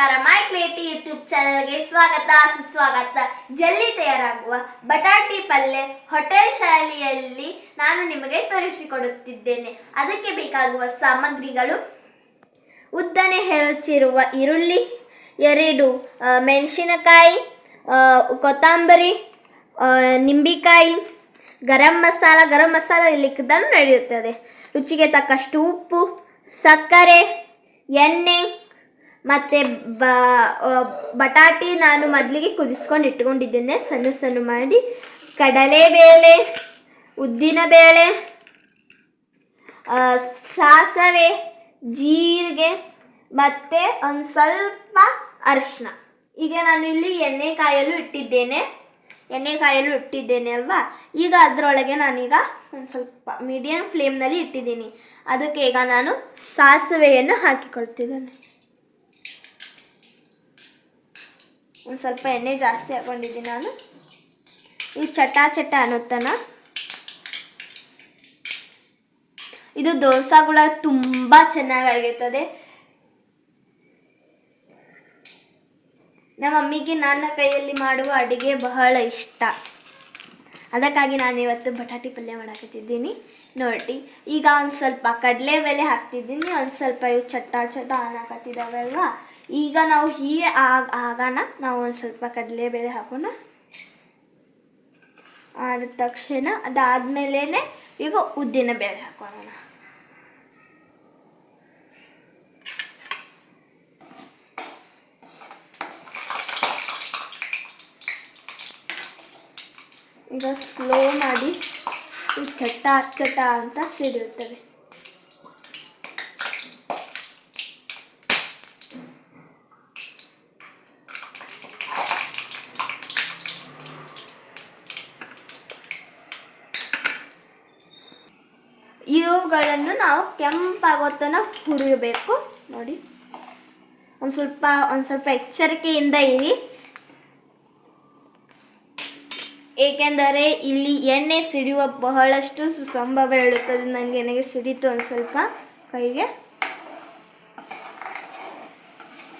ನಮಸ್ಕಾರ. ಮೈ ಕ್ರಿಯೇಟಿ ಯೂಟ್ಯೂಬ್ ಚಾನಲ್ಗೆ ಸ್ವಾಗತ, ಸುಸ್ವಾಗತ. ಜಲ್ಲಿ ತಯಾರಾಗುವ ಬಟಾಟಿ ಪಲ್ಯ ಹೋಟೆಲ್ ಶೈಲಿಯಲ್ಲಿ ನಾನು ನಿಮಗೆ ತೋರಿಸಿಕೊಡುತ್ತಿದ್ದೇನೆ. ಅದಕ್ಕೆ ಬೇಕಾಗುವ ಸಾಮಗ್ರಿಗಳು. ಉದ್ದನೆ ಹೆಚ್ಚಿರುವ ಈರುಳ್ಳಿ, ಎರಡು ಮೆಣಸಿನಕಾಯಿ ಕೊತ್ತಂಬರಿ ನಿಂಬೆಕಾಯಿ, ಗರಂ ಮಸಾಲ. ಗರಂ ಮಸಾಲ ಇಲ್ಲಿಕ್ಕದನ್ನು ನಡೆಯುತ್ತದೆ. ರುಚಿಗೆ ತಕ್ಕಷ್ಟು ಉಪ್ಪು, ಸಕ್ಕರೆ, ಎಣ್ಣೆ ಮತ್ತು ಬ ಬಟಾಟಿ ನಾನು ಮೊದಲಿಗೆ ಕುದಿಸ್ಕೊಂಡು ಇಟ್ಕೊಂಡಿದ್ದೇನೆ. ಸಣ್ಣ ಸಣ್ಣ ಮಾಡಿ. ಕಡಲೆಬೇಳೆ ಉದ್ದಿನಬೇಳೆ ಸಾಸಿವೆ, ಜೀರಿಗೆ, ಮತ್ತು ಒಂದು ಸ್ವಲ್ಪ ಅರಿಶಿನ ಈಗ ನಾನು ಇಲ್ಲಿ ಎಣ್ಣೆ ಕಾಯಲು ಇಟ್ಟಿದ್ದೇನೆ. ಎಣ್ಣೆ ಕಾಯಲು ಇಟ್ಟಿದ್ದೇನೆ ಅಲ್ವಾ? ಈಗ ಅದರೊಳಗೆ ನಾನೀಗ ಒಂದು ಸ್ವಲ್ಪ ಮೀಡಿಯಮ್ ಫ್ಲೇಮ್ನಲ್ಲಿ ಇಟ್ಟಿದ್ದೀನಿ. ಅದಕ್ಕೆ ಈಗ ನಾನು ಸಾಸಿವೆಯನ್ನು ಹಾಕಿಕೊಳ್ತಿದ್ದೇನೆ. ಒಂದು ಸ್ವಲ್ಪ ಎಣ್ಣೆ ಜಾಸ್ತಿ ಹಾಕೊಂಡಿದ್ದೀನಿ ನಾನು. ಇದು ಚಟ ಚಟ ಅನ್ನೋತನ ಇದು ದೋಸೆ ದೋಸಾಗಳ ತುಂಬ ಚೆನ್ನಾಗಾಗಿರ್ತದೆ. ನಮ್ಮ ಮಮ್ಮಿಗೆ ನನ್ನ ಕೈಯಲ್ಲಿ ಮಾಡುವ ಅಡುಗೆ ಬಹಳ ಇಷ್ಟ. ಅದಕ್ಕಾಗಿ ನಾನು ಇವತ್ತು ಬಟಾಟಿ ಪಲ್ಯ ಮಾಡಾಕತ್ತಿದ್ದೀನಿ. ನೋಡಿ, ಈಗ ಒಂದು ಸ್ವಲ್ಪ ಕಡಲೆ ಬೆಲೆ ಹಾಕ್ತಿದ್ದೀನಿ. ಒಂದು ಸ್ವಲ್ಪ ಇವು ಚಟ್ಟ ಚಟ್ಟ ಅನ್ನಕತ್ತಿದ್ದಾವಲ್ವಾ ಈಗ ನಾವು ಹೀಗೆ ಆಗ ಆಗೋಣ. ನಾವು ಒಂದು ಸ್ವಲ್ಪ ಕಡಲೆಬೇಳೆ ಹಾಕೋಣ. ಆದ ತಕ್ಷಣ ಅದಾದ್ಮೇಲೆ ಈಗ ಉದ್ದಿನ ಬೇಳೆ ಹಾಕೋಣ. ಈಗ ಸ್ಲೋ ಮಾಡಿ ಚಟ್ಟ ಚಟ್ಟ ಅಂತ ಸಿಡಿಯುತ್ತವೆ ಇವುಗಳನ್ನು ನಾವು ಕೆಂಪಾಗೋ ತನಕ ಹುರಿಯಬೇಕು ನೋಡಿ. ಒಂದು ಸ್ವಲ್ಪ ಒಂದು ಸ್ವಲ್ಪ ಎಚ್ಚರಿಕೆಯಿಂದ ಇರಿ. ಏಕೆಂದರೆ ಇಲ್ಲಿ ಎಣ್ಣೆ ಸಿಡಿಯುವ ಬಹಳಷ್ಟು ಸಂಭವ ಹೇಳುತ್ತದೆ. ನನಗೆ ನನಗೆ ಸಿಡಿತು ಒಂದು ಸ್ವಲ್ಪ ಕೈಗೆ.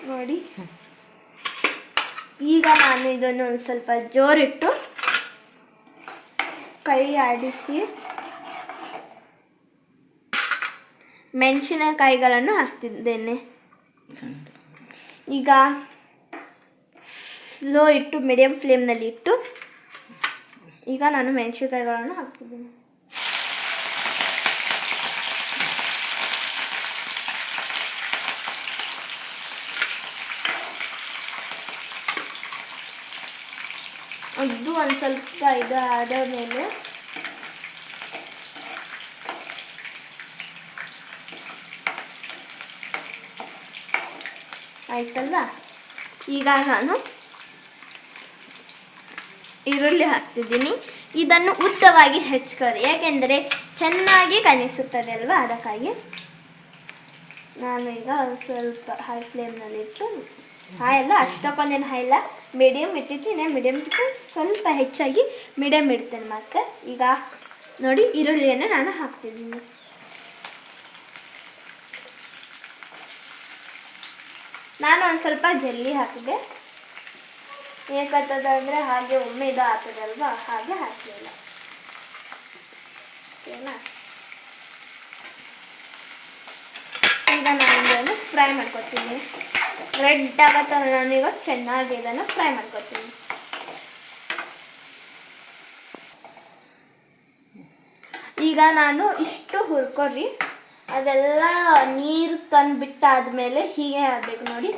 ನೋಡಿ. ಈಗ ನಾನು ಇದನ್ನು ಒಂದು ಸ್ವಲ್ಪ ಜೋರಿಟ್ಟು ಕೈ ಆಡಿಸಿ. ಮೆಣಸಿನಕಾಯಿಗಳನ್ನು ಹಾಕ್ತಿದ್ದೇನೆ. ಈಗ ಸ್ಲೋ ಇಟ್ಟು ಮೀಡಿಯಂ ಫ್ಲೇಮ್ನಲ್ಲಿ ಇಟ್ಟು, ಈಗ ನಾನು ಮೆಣಸಿನಕಾಯಿಗಳನ್ನು ಹಾಕ್ತಿದ್ದೇನೆ. ಇದು ಒಂದು ಸ್ವಲ್ಪ ಇದು ಆದ ಮೇಲೆ ಆಯ್ತಲ್ವಾ? ಈಗ ನಾನು ಈರುಳ್ಳಿ ಹಾಕ್ತಿದ್ದೀನಿ. ಇದನ್ನು ಉದ್ದವಾಗಿ ಹೆಚ್ಕೊಳ್ಳಿ. ಯಾಕೆಂದರೆ ಚೆನ್ನಾಗಿ ಕನಿಸುತ್ತದೆ ಅಲ್ವಾ? ಅದಕ್ಕಾಗಿ ನಾನು ಈಗ ಸ್ವಲ್ಪ ಹೈ ಫ್ಲೇಮ್ನಲ್ಲಿ ಇಟ್ಟು ಹೈ ಅಲ್ಲ, ಅಷ್ಟಕ್ಕೊಂದೇನು ಹೈ ಇಲ್ಲ. ಮೀಡಿಯಮ್ ಇಟ್ಟಿದ್ದೀನಿ ಮೀಡಿಯಮ್ ಇಟ್ಟು ಸ್ವಲ್ಪ ಹೆಚ್ಚಾಗಿ ಮೀಡಿಯಮ್ ಇಡ್ತೇನೆ ಮತ್ತೆ. ಈಗ ನೋಡಿ, ಈರುಳ್ಳಿಯನ್ನು ನಾನು ಹಾಕ್ತಿದ್ದೀನಿ. ನಾನು ಒಂದು ಸ್ವಲ್ಪ ಜಲ್ಲಿ ಹಾಕಿದೆ ಏಕತ್ತದ ಅಂದರೆ ಹಾಗೆ ಒಮ್ಮೆ ಇದು ಆಗ್ತದಲ್ವಾ ಹಾಗೆ ಹಾಕಲಿಲ್ಲ. ಓಕೆನಾ? ಈಗ ನಾನು ಇದನ್ನು ಫ್ರೈ ಮಾಡ್ಕೊತೀನಿ ರೆಡ್ ಆಗತ್ತ ನಾನು ಇವಾಗ ಚೆನ್ನಾಗಿ ಇದನ್ನು ಫ್ರೈ ಮಾಡ್ಕೊತೀನಿ ಈಗ ನಾನು ಇಷ್ಟು ಹುರ್ಕೊರಿ ಅದೆಲ್ಲ ನೀರು ತಂದು ಬಿಟ್ಟಾದ್ಮೇಲೆ ಹೀಗೆ ಆಗಬೇಕು ನೋಡಿ.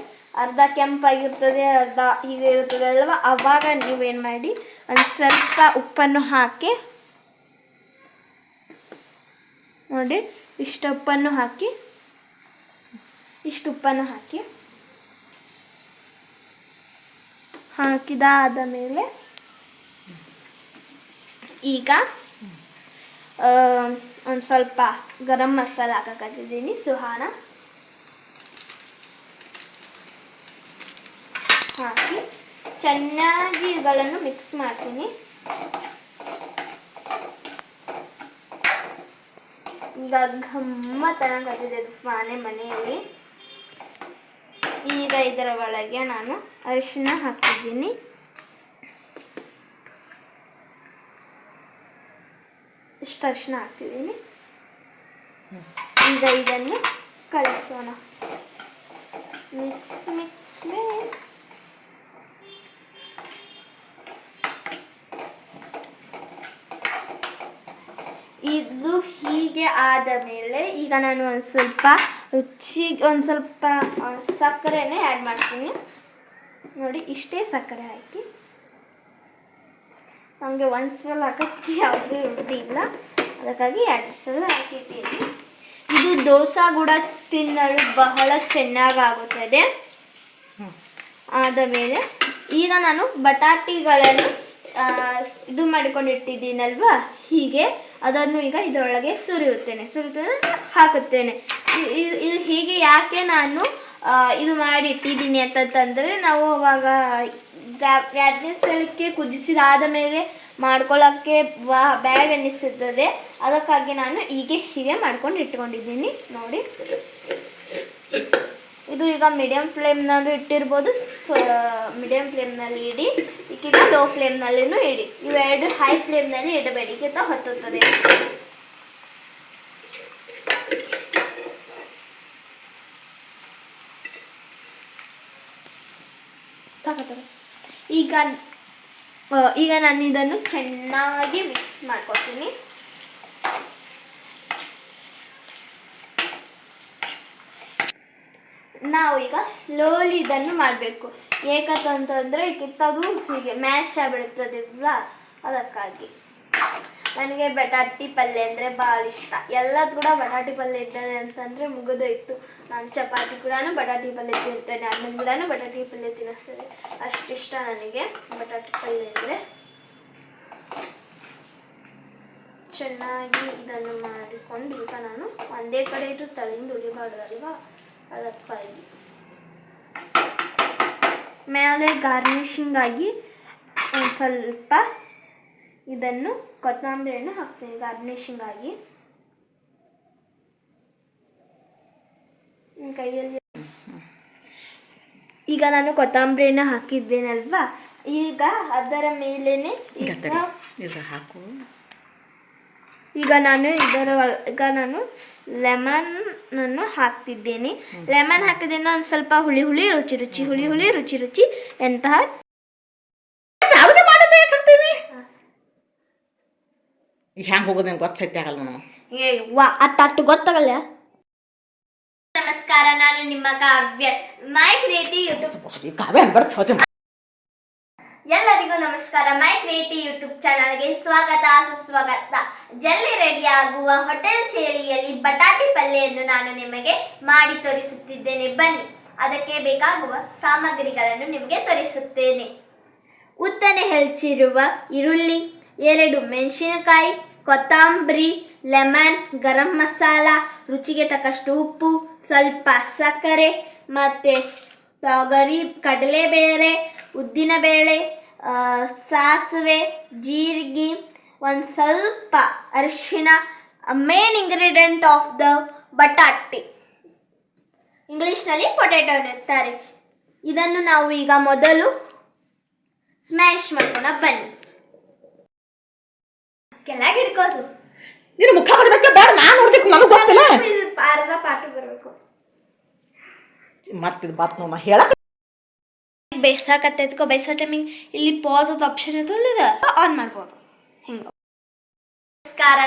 ಅರ್ಧ ಕೆಂಪಾಗಿರ್ತದೆ, ಅರ್ಧ ಹೀಗೆ ಇರ್ತದೆ ಅಲ್ವಾ? ಅವಾಗ ನೀವೇನು ಮಾಡಿ, ಒಂದು ಸ್ವಲ್ಪ ಉಪ್ಪನ್ನು ಹಾಕಿ, ನೋಡಿ, ಇಷ್ಟು ಉಪ್ಪನ್ನು ಹಾಕಿ, ಇಷ್ಟು ಉಪ್ಪನ್ನು ಹಾಕಿ, ಹಾಕಿದಾದ ಮೇಲೆ ಈಗ ಒಂದು ಸ್ವಲ್ಪ ಗರಂ ಮಸಾಲ ಹಾಕಕತ್ತಿದ್ದೀನಿ, ಸುಹಾನ. ಹಾಕಿ ಚೆನ್ನಾಗಿ ಇವುಗಳನ್ನು ಮಿಕ್ಸ್ ಮಾಡ್ತೀನಿ. ಈಗ ಗಮ್ಮತ್ತನಾಗತ್ತಿದೆ ಅದು ಮನೆ ಮನೆಯಲ್ಲಿ. ಈಗ ಇದರ ಒಳಗೆ ನಾನು ಅರಿಶಿನ ಹಾಕಿದ್ದೀನಿ. ಇಷ್ಟು ಅರಿಶಿನ ಹಾಕ್ತಿದ್ದೀನಿ ಈಗ ಇದನ್ನು ಕಳಿಸೋಣ. Mix mix mix. ಇದು ಹೀಗೆ ಆದ ಮೇಲೆ ಈಗ ನಾನು ಒಂದು ಸ್ವಲ್ಪ ರುಚಿಗೆ ಒಂದು ಸ್ವಲ್ಪ ಸಕ್ಕರೆನೇ ಆ್ಯಡ್ ಮಾಡ್ತೀನಿ. ನೋಡಿ ಇಷ್ಟೇ ಸಕ್ಕರೆ ಹಾಕಿ. ನಮಗೆ ಒಂದು ಸಲ ಹಾಕಕ್ಕೆ ಯಾವುದೇ ಇಲ್ಲ. ಅದಕ್ಕಾಗಿ ಎರಡು ಸಲ ಹಾಕಿದ್ದೀನಿ ಇದು ದೋಸೆ ಕೂಡ ತಿನ್ನಲು ಬಹಳ ಚೆನ್ನಾಗಾಗುತ್ತದೆ. ಆದ ಮೇಲೆ ಈಗ ನಾನು ಬಟಾಟಿಗಳನ್ನು ಇದು ಮಾಡಿಕೊಂಡಿಟ್ಟಿದ್ದೀನಲ್ವಾ ಹೀಗೆ ಅದನ್ನು ಈಗ ಇದರೊಳಗೆ ಸುರಿಯುತ್ತೇನೆ. ಸುರಿಯುತ್ತೇನೆ ಹಾಕುತ್ತೇನೆ. ಇದು ಹೀಗೆ ಯಾಕೆ ನಾನು ಇದು ಮಾಡಿ ಇಟ್ಟಿದ್ದೀನಿ ಅಂತಂತಂದರೆ ನಾವು ಅವಾಗ ಸ್ಥಳಕ್ಕೆ ಕುದಿಸಿದಾದ ಮೇಲೆ ಮಾಡ್ಕೊಳ್ಳೋಕ್ಕೆ ಬ್ಯಾಡ್ ಅನ್ನಿಸುತ್ತದೆ ಅದಕ್ಕಾಗಿ ನಾನು ಹೀಗೆ ಹೀಗೆ ಮಾಡ್ಕೊಂಡು ಇಟ್ಕೊಂಡಿದ್ದೀನಿ. ನೋಡಿ. ಇದು ಈಗ ಮೀಡಿಯಂ ಫ್ಲೇಮ್ನಲ್ಲಿ ಇಟ್ಟಿರ್ಬೋದು. ಸೊ ಮೀಡಿಯಂ ಫ್ಲೇಮ್ನಲ್ಲಿ ಇಡಿ. ಈಗ ಲೋ ಫ್ಲೇಮ್ನಲ್ಲಿನೂ ಇಡಿ. ಇವೆರಡು ಹೈ ಫ್ಲೇಮ್ನಲ್ಲಿ ಇಡಬೇಡಿ ಈಗಿಂತ ಹೊತ್ತುತ್ತದೆ. ಈಗ ಈಗ ನಾನು ಇದನ್ನು ಚೆನ್ನಾಗಿ ಮಿಕ್ಸ್ ಮಾಡ್ಕೊತೀನಿ. ನಾವು ಈಗ ಸ್ಲೋಲಿ ಇದನ್ನು ಮಾಡಬೇಕು. ಏಕಂತಂತಂದರೆ ಕಿತ್ತದು ಹೀಗೆ ಮ್ಯಾಶ್ ಆಗಿಬಿಡ್ತದಿಲ್ಲ ಅದಕ್ಕಾಗಿ. ನನಗೆ ಬಟಾಟಿ ಪಲ್ಯ ಅಂದರೆ ಭಾಳ ಇಷ್ಟ. ಎಲ್ಲದು ಕೂಡ ಬಟಾಟಿ ಪಲ್ಯ ಇದ್ದಾರೆ ಅಂತಂದರೆ ಮುಗಿದೋಯ್ತು. ನಾನು ಚಪಾತಿ ಕೂಡ ಬಟಾಟಿ ಪಲ್ಯ ತಿಂತೇನೆ ಅಣ್ಣನ ಕೂಡ ಬಟಾಟಿ ಪಲ್ಯ ತಿನ್ನಿಸ್ತೇನೆ. ಅಷ್ಟು ಇಷ್ಟ ನನಗೆ ಬಟಾಟಿ ಪಲ್ಯ ಅಂದರೆ. ಚೆನ್ನಾಗಿ ಇದನ್ನು ಮಾಡಿಕೊಂಡು ಈಗ ನಾನು. ಒಂದೇ ಕಡೆ ಇಟ್ಟು ತಲೆಯಿಂದ ಉಳಿಬಾರ್ದಲ್ವಾ ಅದಕ್ಕಾಗಿ. ಮೇಲೆ ಗಾರ್ನಿಷಿಂಗಾಗಿ ಸ್ವಲ್ಪ ಇದನ್ನು ಕೊತ್ತಂಬರಿಯನ್ನು ಹಾಕ್ತೀನಿ ಗಾರ್ನಿಷಿಂಗ್ ಆಗಿ. ನಿನ್ ಕೈಯಲ್ಲಿ. ಈಗ ನಾನು ಕೊತ್ತಂಬರಿಯನ್ನ ಹಾಕಿದ್ದೇನಲ್ವಾ? ಈಗ ಅದರ ಮೇಲೇನೆ ಹಾಕು. ಈಗ ನಾನು ಇದರ ಈಗ ನಾನು ಲೆಮನ್ ಅನ್ನು ಹಾಕ್ತಿದ್ದೇನೆ ಲೆಮನ್ ಹಾಕಿದ್ರೆ ಒಂದು ಸ್ವಲ್ಪ ಹುಳಿ ಹುಳಿ ರುಚಿ ರುಚಿ ಹುಳಿ ಹುಳಿ ರುಚಿ ರುಚಿ ಎಂತಹ ಈಗ ಹೆಂಗೆ ಹೋಗೋದೇನು ಗೊತ್ತೈತೆ ಆಗಲ್ಲ ನಾವು ಏ ವಾ ಅಟ್ಟು ಗೊತ್ತಾಗಲ್ಲ ನಮಸ್ಕಾರ ನಾನು ನಿಮ್ಮ ಕಾವ್ಯ. ಮೈ ಕ್ರಿಯೇಟಿ ಯೂಟ್ಯೂಬ್ ಕಾವ್ಯ ಅನ್ಬಾರ್ದು ಎಲ್ಲರಿಗೂ ನಮಸ್ಕಾರ. ಮೈ ಕ್ರಿಯೇಟಿ ಯೂಟ್ಯೂಬ್ ಚಾನಲ್ಗೆ ಸ್ವಾಗತ ಸುಸ್ವಾಗತ. ಜಲ್ದಿ ರೆಡಿಯಾಗುವ ಹೋಟೆಲ್ ಶೈಲಿಯಲ್ಲಿ ಬಟಾಟಿ ಪಲ್ಯವನ್ನು ನಾನು ನಿಮಗೆ ಮಾಡಿ ತೋರಿಸುತ್ತಿದ್ದೇನೆ. ಬನ್ನಿ ಅದಕ್ಕೆ ಬೇಕಾಗುವ ಸಾಮಗ್ರಿಗಳನ್ನು ನಿಮಗೆ ತೋರಿಸುತ್ತೇನೆ. ಉತ್ತನೆ ಹೆಚ್ಚಿರುವ ಈರುಳ್ಳಿ ಎರಡು ಮೆಣಸಿನಕಾಯಿ, ಕೊತ್ತಂಬರಿ, ಲೆಮನ್, ಗರಂ ಮಸಾಲ, ರುಚಿಗೆ ತಕ್ಕಷ್ಟು ಉಪ್ಪು, ಸ್ವಲ್ಪ ಸಕ್ಕರೆ, ಮತ್ತು ತೊಗರಿ, ಕಡಲೆಬೇಳೆ, ಉದ್ದಿನಬೇಳೆ ಬೇಳೆ ಸಾಸಿವೆ, ಜೀರಿಗೆ, ಒಂದು ಸ್ವಲ್ಪ ಅರಿಶಿನ ಮೇನ್ ಇಂಗ್ರೀಡಿಯಂಟ್ ಆಫ್ ದ ಬಟಾಟೆ. ಇಂಗ್ಲೀಷ್ನಲ್ಲಿ ಪೊಟ್ಯಾಟೊ ಇರ್ತಾರೆ ಇದನ್ನು ನಾವು ಈಗ ಮೊದಲು ಸ್ಮ್ಯಾಶ್ ಮಾಡ್ಕೊಳ ಬನ್ನಿ. ಹಿಡ್ಕೋದು ನಿನ್ನ ಮುಖ ಬರ್ಬೇಕ ಬೇಡ ನಾನು ನೋಡ್ಬೇಕು ನನಗೆ ಗೊತ್ತಿಲ್ಲ. ಇದು ಅರ್ಧ ಪಾಠ ಬರಬೇಕು. ಮತ್ತಿದು ಬಾತ್ ನೋಮ ಹೇಳಕ್ ಬೇಯಿಸಾಕತ್ತೈತ್ಕೋ ಬೇಯಿಸೋ ಟೈಮಿಗೆ ಇಲ್ಲಿ ಪಾಸ್ ಅದು ಆಪ್ಷನ್ ಇರ್ತಲ್ಲ ಆನ್ ಮಾಡ್ಬೋದು. ಹಿಂಗೆ.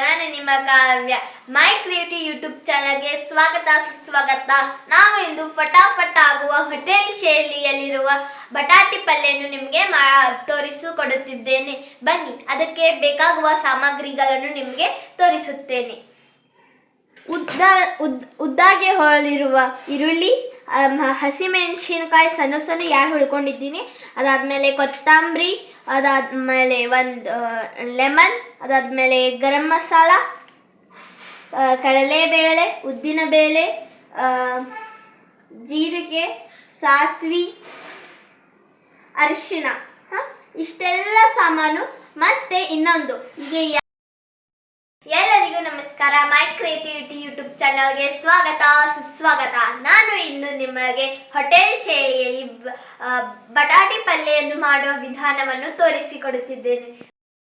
ನಾನು ನಿಮ್ಮ ಕಾವ್ಯ. ಮೈ ಕ್ರಿಯೇಟಿವ್ ಯೂಟ್ಯೂಬ್ ಚಾನಲ್ಗೆ ಸ್ವಾಗತ, ಸುಸ್ವಾಗತ. ನಾವು ಇಂದು ಫಟಾಫಟ್ ಆಗುವ ಹೋಟೆಲ್ ಶೈಲಿಯಲ್ಲಿರುವ ಬಟಾಟಿ ಪಲ್ಯನ್ನು ನಿಮಗೆ ಮಾ ತೋರಿಸಿಕೊಡುತ್ತಿದ್ದೇನೆ ಬನ್ನಿ, ಅದಕ್ಕೆ ಬೇಕಾಗುವ ಸಾಮಗ್ರಿಗಳನ್ನು ನಿಮಗೆ ತೋರಿಸುತ್ತೇನೆ. ಉದ್ದ, ಉದ್, ಉದ್ದಾಗೆ ಹೊರಳಿರುವ ಈರುಳ್ಳಿ ಹಸಿಮೆಣಸಿನಕಾಯಿ ಸಣ್ಣ ಸಣ್ಣ ಯಾರು ಹುಳ್ಕೊಂಡಿದ್ದೀನಿ ಅದಾದಮೇಲೆ ಕೊತ್ತಂಬರಿ ಅದಾದಮೇಲೆ ಒಂದು ಲೆಮನ್, ಅದಾದಮೇಲೆ ಗರಂ ಮಸಾಲ ಕಡಲೆಬೇಳೆ ಉದ್ದಿನಬೇಳೆ ಬೇಳೆ ಜೀರಿಗೆ, ಸಾಸಿವೆ, ಅರಿಶಿಣ, ಹಾಂ, ಇಷ್ಟೆಲ್ಲ ಸಾಮಾನು. ಮತ್ತೆ ಇನ್ನೊಂದು, ಈಗ ನಮಸ್ಕಾರ ಮೈ ಕ್ರಿಯೇಟಿವಿಟಿ ಯೂಟ್ಯೂಬ್ ಚಾನಲ್ಗೆ ಸ್ವಾಗತ, ಸುಸ್ವಾಗತ. ನಾನು ಇಂದು ನಿಮಗೆ ಹೋಟೆಲ್ ಶೈಲಿಯಲ್ಲಿ ಬಟಾಟಿ ಪಲ್ಯವನ್ನು ಮಾಡುವ ವಿಧಾನವನ್ನು ತೋರಿಸಿಕೊಡುತ್ತಿದ್ದೇನೆ.